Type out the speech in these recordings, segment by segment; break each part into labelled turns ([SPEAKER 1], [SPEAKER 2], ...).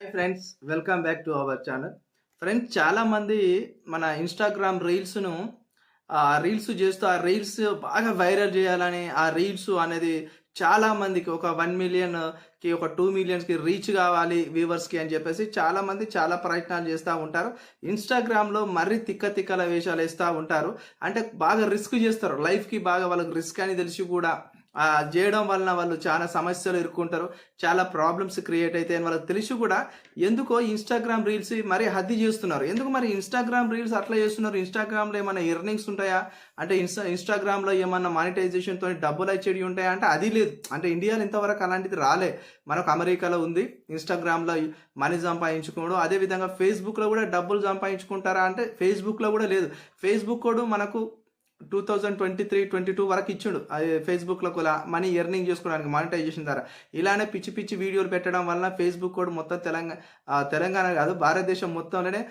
[SPEAKER 1] Hi friends welcome back to our channel friends చాలామంది మన Instagram రీల్స్ను ఆ రీల్స్ చేస్తూ ఆ రీల్స్ బాగా వైరల్ చేయాలని ఆ రీల్స్ అనేది చాలామందికి ఒక వన్ మిలియన్కి ఒక టూ మిలియన్స్కి రీచ్ కావాలి వ్యూవర్స్కి అని చెప్పేసి చాలామంది చాలా ప్రయత్నాలు చేస్తూ ఉంటారు. ఇన్స్టాగ్రామ్లో మరీ తిక్క తిక్కల వేషాలు వేస్తూ ఉంటారు. అంటే బాగా రిస్క్ చేస్తారు. లైఫ్కి బాగా వాళ్ళకి రిస్క్ అని తెలిసి కూడా చేయడం వలన వాళ్ళు చాలా సమస్యలు ఎదుర్కొంటారు. చాలా ప్రాబ్లమ్స్ క్రియేట్ అవుతాయని వాళ్ళకి తెలిసి కూడా. ఎందుకో ఇన్స్టాగ్రామ్ రీల్స్ మరీ హద్ది చేస్తున్నారు. ఎందుకు మరి ఇన్స్టాగ్రామ్ రీల్స్ అట్లా చేస్తున్నారు? ఇన్స్టాగ్రామ్లో ఏమైనా ఎర్నింగ్స్ ఉంటాయా? అంటే ఇన్స్టా ఇన్స్టాగ్రామ్లో ఏమన్నా మానిటైజేషన్తో డబ్బులు వచ్చేవి ఉంటాయా? అంటే అది లేదు. అంటే ఇండియాలో ఇంతవరకు అలాంటిది రాలే. మనకు అమెరికాలో ఉంది. ఇన్స్టాగ్రామ్లో మనీ సంపాదించుకోవడం అదేవిధంగా ఫేస్బుక్లో కూడా డబ్బులు సంపాదించుకుంటారా? అంటే ఫేస్బుక్లో కూడా లేదు. ఫేస్బుక్ కూడా మనకు two thousand twenty three twenty two వరకు ఇచ్చాడు. అది ఫేస్బుక్లో కూడా మనీ ఎర్నింగ్ చేసుకోవడానికి మానిటైజేషన్ ద్వారా. ఇలానే పిచ్చి పిచ్చి వీడియోలు పెట్టడం వలన ఫేస్బుక్ కూడా మొత్తం తెలంగాణ తెలంగాణ కాదు భారతదేశం మొత్తంలోనే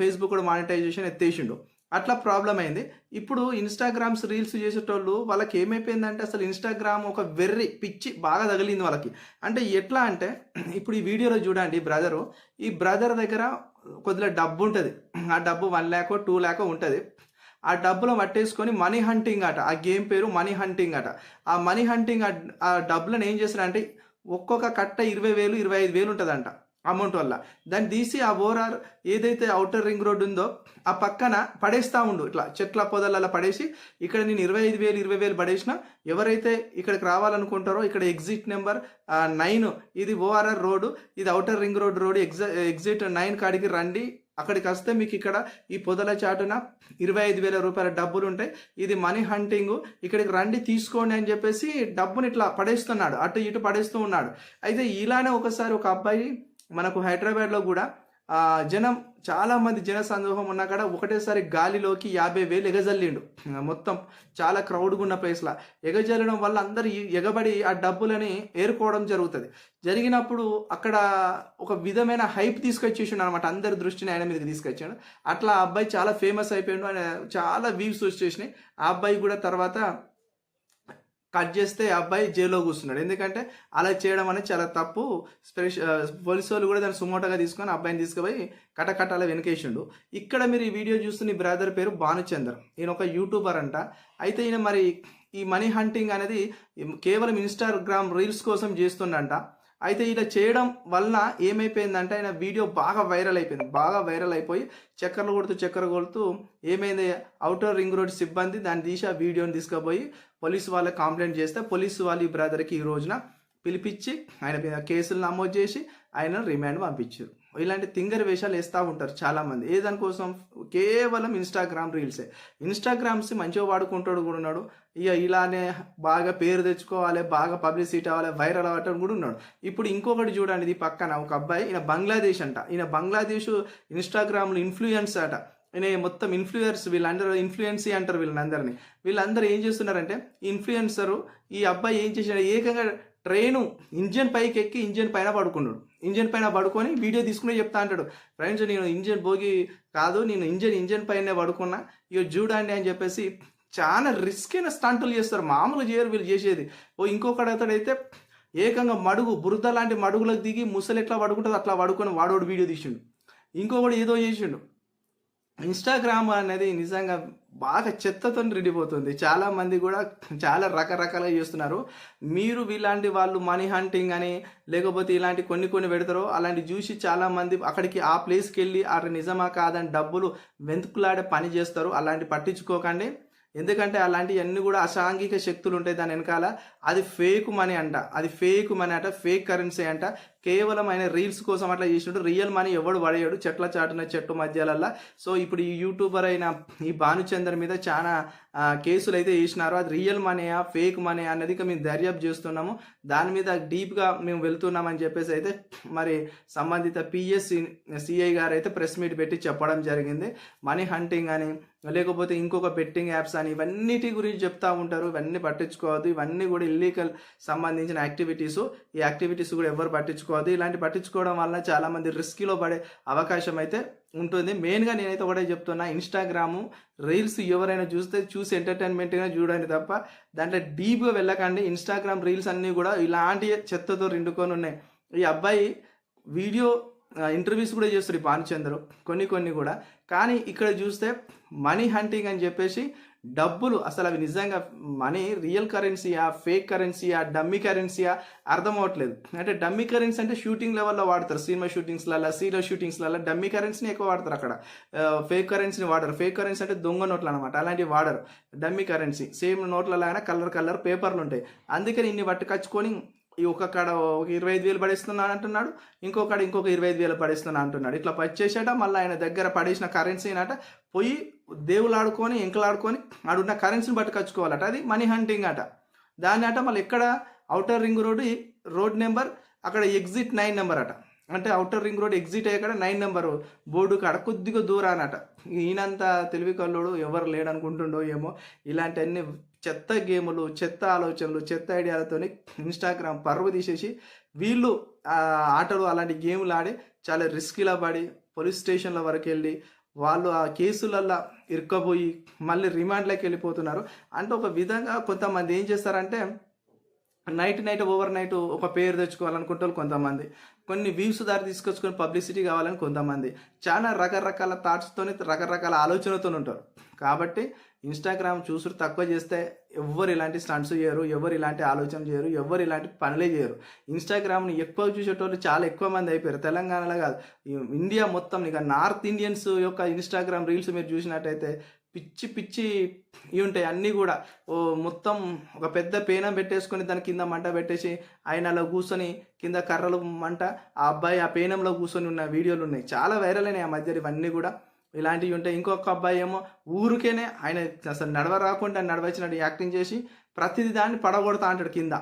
[SPEAKER 1] ఫేస్బుక్ కూడా మానిటైజేషన్ ఎత్తేసిండు. అట్లా ప్రాబ్లం అయింది. ఇప్పుడు ఇన్స్టాగ్రామ్స్ రీల్స్ చేసేటోళ్ళు వాళ్ళకి ఏమైపోయిందంటే అసలు ఇన్స్టాగ్రామ్ ఒక వెర్రి పిచ్చి బాగా తగిలింది వాళ్ళకి. అంటే ఎట్లా అంటే ఇప్పుడు ఈ వీడియోలో చూడండి బ్రదరు ఈ బ్రదర్ దగ్గర కొద్దిగా డబ్బు ఉంటుంది. ఆ డబ్బు వన్ ల్యాకో టూ ల్యాకో ఉంటుంది. ఆ డబ్బులు పట్టేసుకొని మనీ హంటింగ్ అట. ఆ గేమ్ పేరు మనీ హంటింగ్ అట. ఆ మనీ హంటింగ్ ఆ- డబ్బులను ఏం చేశారంటే ఒక్కొక్క కట్ట ఇరవై వేలు ఇరవై ఐదు వేలు ఉంటుందంట అమౌంట్ వల్ల. దాన్ని తీసి ఆ ఓరార్ ఏదైతే అవుటర్ రింగ్ రోడ్ ఉందో ఆ పక్కన పడేస్తా ఉండు. ఇట్లా చెట్ల పొదలలో పడేసి ఇక్కడ నేను ఇరవై ఐదు వేలు ఇరవై వేలు పడేసిన ఎవరైతే ఇక్కడికి రావాలనుకుంటారో ఇక్కడ ఎగ్జిట్ నెంబర్ నైన్ ఇది ఓఆర్ఆర్ రోడ్ ఇది outer ring road road exit exit nine కాడికి రండి. అక్కడికి వస్తే మీకు ఇక్కడ ఈ పొదల చాటున ఇరవై ఐదు వేల రూపాయల డబ్బులు ఉంటాయి. ఇది మనీ హంటింగ్ ఇక్కడికి రండి తీసుకోండి అని చెప్పేసి డబ్బుని ఇట్లా పడేస్తున్నాడు. అటు ఇటు పడేస్తూ ఉన్నాడు. అయితే ఇలానే ఒకసారి ఒక అబ్బాయి మనకు హైదరాబాద్లో కూడా జనం చాలా మంది జన సందోహం ఉన్నా కూడా ఒకటేసారి గాలిలోకి యాభై వేలు ఎగజల్లిండు. మొత్తం చాలా క్రౌడ్గా ఉన్న ప్లేస్లో. ఎగజల్లడం వల్ల అందరు ఎగబడి ఆ డబ్బులని ఏరుకోవడం జరుగుతుంది. జరిగినప్పుడు అక్కడ ఒక విధమైన హైప్ తీసుకొచ్చేసిండు అనమాట అందరి దృష్టిని ఆయన మీదకి తీసుకొచ్చాడు. అట్లా ఆ అబ్బాయి చాలా ఫేమస్ అయిపోయాడు. ఆయన చాలా వ్యూస్ వచ్చేసినాయి. ఆ అబ్బాయి కూడా తర్వాత కట్ చేస్తే అబ్బాయి జైల్లో కూర్చున్నాడు. ఎందుకంటే అలా చేయడం అనేది చాలా తప్పు. స్పెషల్ పోలీసు వాళ్ళు కూడా దాన్ని సుమోటోగా తీసుకొని ఆ అబ్బాయిని తీసుకుపోయి కటకటాల వెనకేసిండు. ఇక్కడ మీరు ఈ వీడియో చూస్తున్న ఈ బ్రదర్ పేరు భానుచందర్. ఈయన ఒక యూట్యూబర్ అంట. అయితే ఈయన మరి ఈ మనీ హంటింగ్ అనేది కేవలం ఇన్స్టాగ్రామ్ రీల్స్ కోసం చేస్తుండంట. అయితే ఇలా చేయడం వలన ఏమైపోయిందంటే ఆయన వీడియో బాగా వైరల్ అయిపోయింది. బాగా వైరల్ అయిపోయి చక్కర్లు కొడుతూ చక్కర కొడుతూ ఏమైంది? అవుటర్ రింగ్ రోడ్ సిబ్బంది దాన్ని తీసి ఆ వీడియోని తీసుకుపోయి పోలీసు వాళ్ళకి కంప్లైంట్ చేస్తే పోలీసు వాళ్ళు ఈ బ్రదర్కి ఈ రోజున పిలిపించి ఆయన మీద కేసులు నమోదు చేసి ఆయన రిమాండ్ పంపించారు. ఇలాంటి తింగర వేషాలు వేస్తూ ఉంటారు చాలామంది. ఏ దానికోసం కేవలం ఇన్స్టాగ్రామ్ రీల్సే ఇన్స్టాగ్రామ్స్ మంచిగా వాడుకుంటాడు కూడా ఉన్నాడు. ఇక ఇలానే బాగా పేరు తెచ్చుకోవాలి బాగా పబ్లిసిటీ అవ్వాలి వైరల్ అవ్వటం కూడా ఉన్నాడు. ఇప్పుడు ఇంకొకటి చూడండి ఇది పక్కన ఒక అబ్బాయి ఈయన బంగ్లాదేశ్ అంట. ఈయన బంగ్లాదేశ్ ఇన్స్టాగ్రామ్లో ఇన్ఫ్లుయెన్స్ అట. ఈయన మొత్తం ఇన్ఫ్లుయెన్స్ వీళ్ళందరూ ఇన్ఫ్లుయెన్సీ అంటారు వీళ్ళందరినీ. వీళ్ళందరూ ఏం చేస్తున్నారంటే ఇన్ఫ్లుయెన్సరు ఈ అబ్బాయి ఏం చేశాడు? ఏకంగా ట్రైను ఇంజన్ పైకి ఎక్కి ఇంజన్ పైన పడుకున్నాడు. ఇంజన్ పైన పడుకొని వీడియో తీసుకునే చెప్తా అంటాడు. ఫ్రెండ్స్ నేను ఇంజన్ భోగి కాదు నేను ఇంజన్ ఇంజన్ పైనే పడుకున్నా. ఇక చూడండి అని చెప్పేసి చాలా రిస్క్ అయిన స్టంటులు చేస్తారు. మామూలుగా చేయరు వీళ్ళు చేసేది. ఓ ఇంకొకటి అతడైతే ఏకంగా మడుగు బురద లాంటి మడుగులకు దిగి ముసలు ఎట్లా పడుకుంటుంది అట్లా పడుకొని వాడోడు వీడియో తీసిండు. ఇంకొకటి ఏదో చేసిండు. ఇన్స్టాగ్రామ్ అనేది నిజంగా బాగా చెత్తతో నిండిపోతుంది. చాలా మంది కూడా చాలా రకరకాలుగా చేస్తున్నారు. మీరు ఇలాంటి వాళ్ళు మనీ హంటింగ్ అని లేకపోతే ఇలాంటి కొన్ని కొన్ని పెడతారో అలాంటి చూసి చాలా మంది అక్కడికి ఆ ప్లేస్కి వెళ్ళి అక్కడ నిజమా కాదని డబ్బులు వెంతుకులాడే పని చేస్తారు. అలాంటి పట్టించుకోకండి. ఎందుకంటే అలాంటివన్నీ కూడా అసాంఘిక శక్తులు ఉంటాయి దాని వెనకాల. అది ఫేక్ మనీ అంట. అది ఫేక్ మనీ అంట. ఫేక్ కరెన్సీ అంట. కేవలం ఆయన రీల్స్ కోసం అట్లా చేసినట్టు రియల్ మనీ ఎవడు పడేయడు. చెట్ల చాటున చెట్టు మధ్యలల్లా. సో ఇప్పుడు ఈ యూట్యూబర్ అయిన ఈ భానుచందర్ మీద చాలా కేసులు అయితే వేసినారు అది రియల్ మనీయా? ఫేక్ మనీ అనేది ఇక మేము దర్యాప్తు చేస్తున్నాము. దాని మీద డీప్గా మేము వెళ్తున్నామని చెప్పేసి అయితే మరి సంబంధిత పిఎస్ సిఐ గారు అయితే ప్రెస్ మీట్ పెట్టి చెప్పడం జరిగింది. మనీ హంటింగ్ అని లేకపోతే ఇంకొక బెట్టింగ్ యాప్స్ అని ఇవన్నిటి గురించి చెప్తా ఉంటారు. ఇవన్నీ పట్టించుకోవద్దు. ఇవన్నీ కూడా ఇల్లీగల్ సంబంధించిన యాక్టివిటీస్. ఈ యాక్టివిటీస్ కూడా ఎవరు పట్టించుకోవద్దు. ఇలాంటి పట్టించుకోవడం వల్ల చాలామంది రిస్క్లో పడే అవకాశం అయితే ఉంటుంది. మెయిన్గా నేనైతే ఒకటే చెప్తున్నా ఇన్స్టాగ్రాము రీల్స్ ఎవరైనా చూస్తే చూసి ఎంటర్టైన్మెంట్గా చూడండి తప్ప దాంట్లో డీప్గా వెళ్ళకండి. ఇన్స్టాగ్రామ్ రీల్స్ అన్నీ కూడా ఇలాంటి చెత్తతో రెండుకొని ఉన్నాయి. ఈ అబ్బాయి వీడియో ఇంటర్వ్యూస్ కూడా చేస్తారు ఈ కొన్ని కొన్ని కూడా. కానీ ఇక్కడ చూస్తే మనీ హంటింగ్ అని చెప్పేసి డబ్బులు అసలు అవి నిజంగా మనీ రియల్ కరెన్సీయా ఫేక్ కరెన్సీయా డమ్మీ కరెన్సీయా అర్థం అవ్వట్లేదు. అంటే డమ్మీ కరెన్సీ అంటే షూటింగ్ లెవెల్లో వాడతారు. సినిమా షూటింగ్స్లలో సీరియల్ షూటింగ్స్లలో డమ్మీ కరెన్సీని ఎక్కువ వాడతారు అక్కడ. ఫేక్ కరెన్సీని వాడరు. ఫేక్ కరెన్సీ అంటే దొంగ నోట్లు అనమాట అలాంటివి వాడరు. Dummy currency. సేమ్ నోట్లలాగా కలర్ కలర్ పేపర్లు ఉంటాయి. అందుకని ఇన్ని పట్టుకచ్చుకొని ఈ ఒక కాడ ఒక ఇరవై ఐదు వేలు పడేస్తున్నాను అంటున్నాడు. ఇంకొకడ ఇంకొక ఇరవై ఐదు వేలు పడేస్తున్నా అంటున్నాడు. ఇట్లా పచ్చేసాట మళ్ళీ ఆయన దగ్గర పడేసిన కరెన్సీ అట పోయి దేవుళ్ళు ఆడుకొని ఎంకలాడుకొని ఆడున్న కరెన్సీని పట్టుకొచ్చుకోవాలట అది మనీ హంటింగ్ అట దాని అట మళ్ళీ ఎక్కడ? Outer ring road road number అక్కడ ఎగ్జిట్ నైన్ నెంబర్ అట అంటే అవుటర్ రింగ్ రోడ్ ఎగ్జిట్ అయ్యే నైన్ నెంబర్ బోర్డు కాడ కొద్దిగా దూరానట. ఈయనంత తెలివి కల్లోడు ఎవరు లేడనుకుంటుండో ఏమో. ఇలాంటి అన్ని చెత్త గేములు చెత్త ఆలోచనలు చెత్త ఐడియాలతోని ఇన్స్టాగ్రామ్ పరువు తీసేసి వీళ్ళు ఆ ఆటలు అలాంటి గేములు ఆడి చాలా రిస్క్లా పడి పోలీస్ స్టేషన్ల వరకు వెళ్ళి వాళ్ళు ఆ కేసులల్లో ఇరుక్కపోయి మళ్ళీ రిమాండ్లోకి వెళ్ళిపోతున్నారు. అంటే ఒక విధంగా కొంతమంది ఏం చేస్తారంటే నైట్ నైట్ ఓవర్ నైట్ ఒక పేరు తెచ్చుకోవాలనుకుంటారు కొంతమంది. కొన్ని వ్యూస్ దారి తీసుకొచ్చుకొని పబ్లిసిటీ కావాలని కొంతమంది. చాలా రకరకాల థాట్స్తోని రకరకాల ఆలోచనలతో ఉంటారు. కాబట్టి ఇన్స్టాగ్రామ్ చూసుడు తక్కువ చేస్తే ఎవ్వరు ఇలాంటి స్టంట్స్ చేయరు ఎవరు ఇలాంటి ఆలోచన చేయరు ఎవరు ఇలాంటి పనులే చేయరు. ఇన్స్టాగ్రామ్ని ఎక్కువ చూసేటోళ్ళు చాలా ఎక్కువ మంది అయిపోయారు. తెలంగాణలో కాదు ఇండియా మొత్తం ఇక నార్త్ ఇండియన్స్ యొక్క ఇన్స్టాగ్రామ్ రీల్స్ మీరు చూసినట్టయితే పిచ్చి పిచ్చి ఇవి ఉంటాయి. అన్నీ కూడా ఓ మొత్తం ఒక పెద్ద పేనం పెట్టేసుకొని దాని కింద మంట పెట్టేసి ఆయన అలా కూర్చొని కింద కర్రలు మంట ఆ అబ్బాయి ఆ పేనంలో కూర్చొని ఉన్న వీడియోలు ఉన్నాయి. చాలా వైరల్ అయినాయి ఆ మధ్య ఇవన్నీ కూడా. ఇలాంటివి ఉంటాయి. ఇంకొక అబ్బాయి ఏమో ఊరికేనే ఆయన అసలు నడవ రాకుండా నడవచ్చినట్టు యాక్టింగ్ చేసి ప్రతిది దాన్ని పడగొడతా అంటాడు కింద.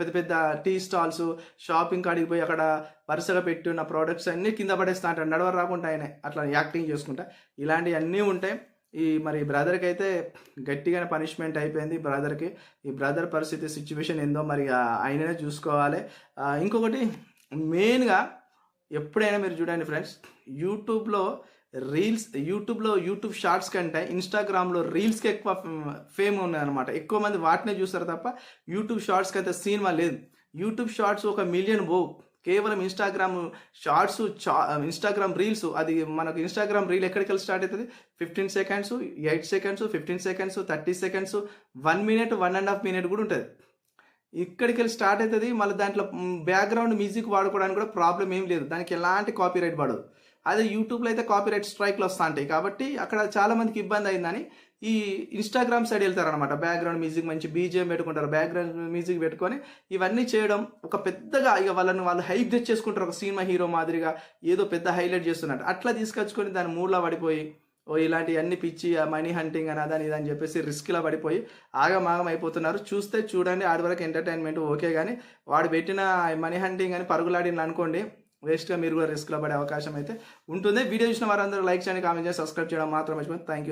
[SPEAKER 1] పెద్ద పెద్ద టీ స్టాల్స్ షాపింగ్ కాడికి పోయి అక్కడ వరుసగా పెట్టి ఉన్న ప్రోడక్ట్స్ అన్నీ కింద పడేస్తా అంటాడు. నడవ రాకుండా ఆయన అట్లా యాక్టింగ్ చేసుకుంటా. ఇలాంటివి అన్నీ ఉంటాయి. ఈ మరి బ్రదర్కి అయితే గట్టిగానే పనిష్మెంట్ అయిపోయింది బ్రదర్కి ఈ బ్రదర్ పరిస్థితి సిచ్యువేషన్ ఏందో మరి ఆయననే చూసుకోవాలి. ఇంకొకటి మెయిన్గా ఎప్పుడైనా మీరు చూడండి ఫ్రెండ్స్ యూట్యూబ్లో రీల్స్ యూట్యూబ్లో యూట్యూబ్ షార్ట్స్ కంటే ఇన్స్టాగ్రామ్లో రీల్స్కి ఎక్కువ ఫేమ్ ఉన్నాయన్నమాట. ఎక్కువ మంది వాటినే చూస్తారు తప్ప యూట్యూబ్ షార్ట్స్కి అయితే సినిమా లేదు. యూట్యూబ్ షార్ట్స్ ఒక మిలియన్ బో కేవలం ఇన్స్టాగ్రామ్ షార్ట్స్ చా ఇన్స్టాగ్రామ్ రీల్స్ అది మనకు ఇన్స్టాగ్రామ్ రీల్ ఎక్కడికి వెళ్ళి స్టార్ట్ అవుతుంది fifteen seconds eight seconds fifteen seconds thirty seconds one minute one and half minute కూడా ఉంటుంది. ఇక్కడికి వెళ్ళి స్టార్ట్ అవుతుంది. మళ్ళీ దాంట్లో బ్యాక్గ్రౌండ్ మ్యూజిక్ వాడుకోవడానికి కూడా ప్రాబ్లం ఏం లేదు. దానికి ఎలాంటి కాపీ రైట్ పడదు. అదే యూట్యూబ్లో అయితే కాపీ రైట్ స్ట్రైక్లు వస్తూ ఉంటాయి కాబట్టి అక్కడ చాలా మందికి ఇబ్బంది అయిందని ఈ ఇన్స్టాగ్రామ్ సైడ్ వెళ్తారనమాట బ్యాక్గ్రౌండ్ మ్యూజిక్ మంచి బీజిఎం పెట్టుకుంటారు. బ్యాక్గ్రౌండ్ మ్యూజిక్ పెట్టుకొని ఇవన్నీ చేయడం ఒక పెద్దగా ఇక వాళ్ళని వాళ్ళు హైప్ తెచ్చేసుకుంటారు. ఒక సినిమా హీరో మాదిరిగా ఏదో పెద్ద హైలైట్ చేస్తున్నట్టు. అట్లా తీసుకొచ్చుకొని దాని మూడ్లో పడిపోయి ఓ ఇలాంటి అన్ని పిచ్చి మనీ హంటింగ్ అని అదని ఇదని చెప్పేసి రిస్క్లో పడిపోయి ఆగమాగం అయిపోతున్నారు. చూస్తే చూడండి ఆడి వరకు ఎంటర్టైన్మెంట్ ఓకే కానీ వాడు పెట్టిన మనీ హంటింగ్ అని పరుగులాడిన అనుకోండి వేస్ట్గా మీరు కూడా రిస్క్లో పడే అవకాశం అయితే ఉంటుంది. వీడియో చూసిన వారందరూ లైక్ చేయండి కామెంట్ చేసి సబ్స్క్రైబ్ చేయడం మాత్రం మర్చిపోయి థ్యాంక్ యూ